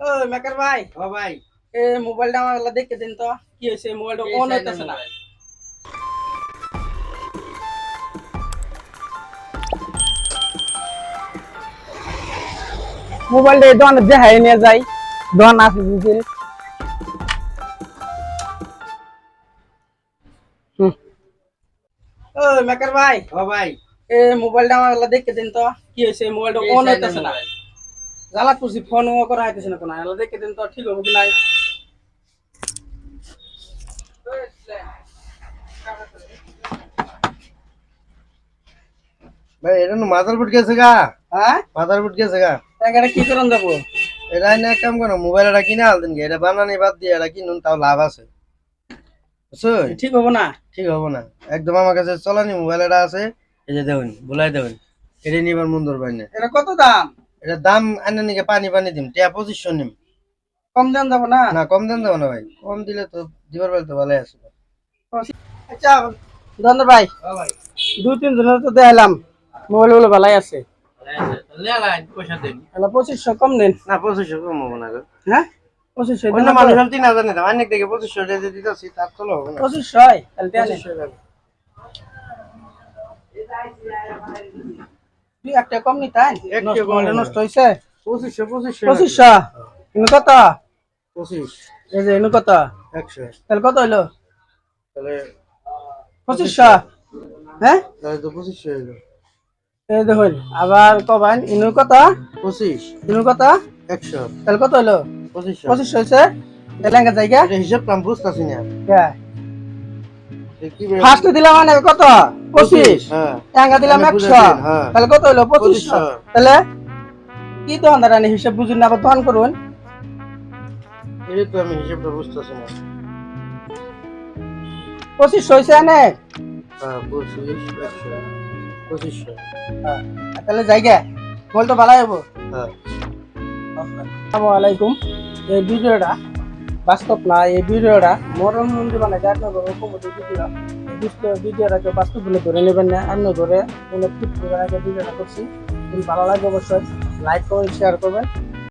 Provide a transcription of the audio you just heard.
ও maker ভাই ও ভাই। এ মোবাইলটা আমার দেখে দিন তো কি হয়েছে? মোবাইলটা অন হইতেছে না। মোবাইলটা দোকানে দেখাই নিয়ে যাই দোকান আছে দিছিল ও মেকার ভাই ও ভাই। এ মোবাইলটা আমার দেখে দিন তো কি হয়েছে? মোবাইলটা অন হইতেছে না। জ্বালা করছি ফোন করা হইতেছে না কোনো। আল্লাহ দেখে দিন তো ঠিক হবে কি নাই। ভাই এটা ফুট গেছে গা। হ্যাঁ? ফুট গেছে গা। এটা কি করুন যাব এটা না কাম করো মোবাইল এটা কিনে আলতেন গে এটা বানানি বাদ দিয়ে এটা কিনুন তাও লাভ আছে। বুঝছ ঠিক হব না? ঠিক হব না। একদম আমার কাছে চলানি মোবাইল এটা আছে। এই যে দেবেন বলাই দেবেন এটা নিবার মন ধরবেন না। এটা কত দাম? এটা দাম আনে নিকে পানি পানি দিম টিয়া পঁচিশশো নিম। কম দাম যাব না? না কম দেন দেবো না ভাই। কম দিলে তো দিবার বেলা তো ভালোই আছে। আচ্ছা ধন্যবাদ ভাই। ভাই। দুই তিন দিনের তো দেখালাম মোবাইলগুলো ভালাই আছে। পয়সা পঁচিশশো কম দিন। না পঁচিশশো কম হব না গো। হ্যাঁ? পঁচিশশো অন্য মানুষ আমি তিন হাজার নিতাম। অনেক দেখে পঁচিশশো দিয়ে দিতেছি তার তো হবে না। পঁচিশশো তাহলে পঁচিশশো। দুই একটা কম নি তাই? নষ্ট টাকা কম মোবাইলটা না। নষ্ট হয়েছে পঁচিশশো পঁচিশশো। পঁচিশশো? ইনু কত? পঁচিশ। এই যে কত? একশো। তাহলে কত হইল? তাহলে পঁচিশশো? হ্যাঁ? তাহলে তো পঁচিশশো হইল। এই দেখুন আবার কবান ইনু কত? পঁচিশ। ইনু কত? একশো। তাহলে কত হইল? পঁচিশশো। পঁচিশশো হয়েছে জায়গা? হিসাব কাম বুঝতেছি না। হ্যাঁ এ কি বের- ফার্স্ট দিলাম মানে কত? পঁচিশ। হ্যাঁ। দিলাম একশো। হ্যাঁ। তাহলে কত হলো পঁচিশশো। তাহলে কি দোকানদার আনি হিসাব বুঝুন না আবার দোকান করুন। এই তো আমি হিসাবটা বুঝতেছি না। পঁচিশশো হয়েছে আনে হ্যাঁ পঁচিশশো। তাহলে জায়গা বল ভালো হব হ্যাঁ। আসসালামু আলাইকুম। এই ভিডিওটা বাস্তব না, এই ভিডিওটা মরণ মন্দির মানে যার নগর ঘরে এই ভিডিও- ভিডিওটা কেউ বাস্তব বলে ধরে নেবেন না করে আগে ভিডিওটা করছি। ভালো লাগে অবশ্যই লাইক করবেন শেয়ার করবেন।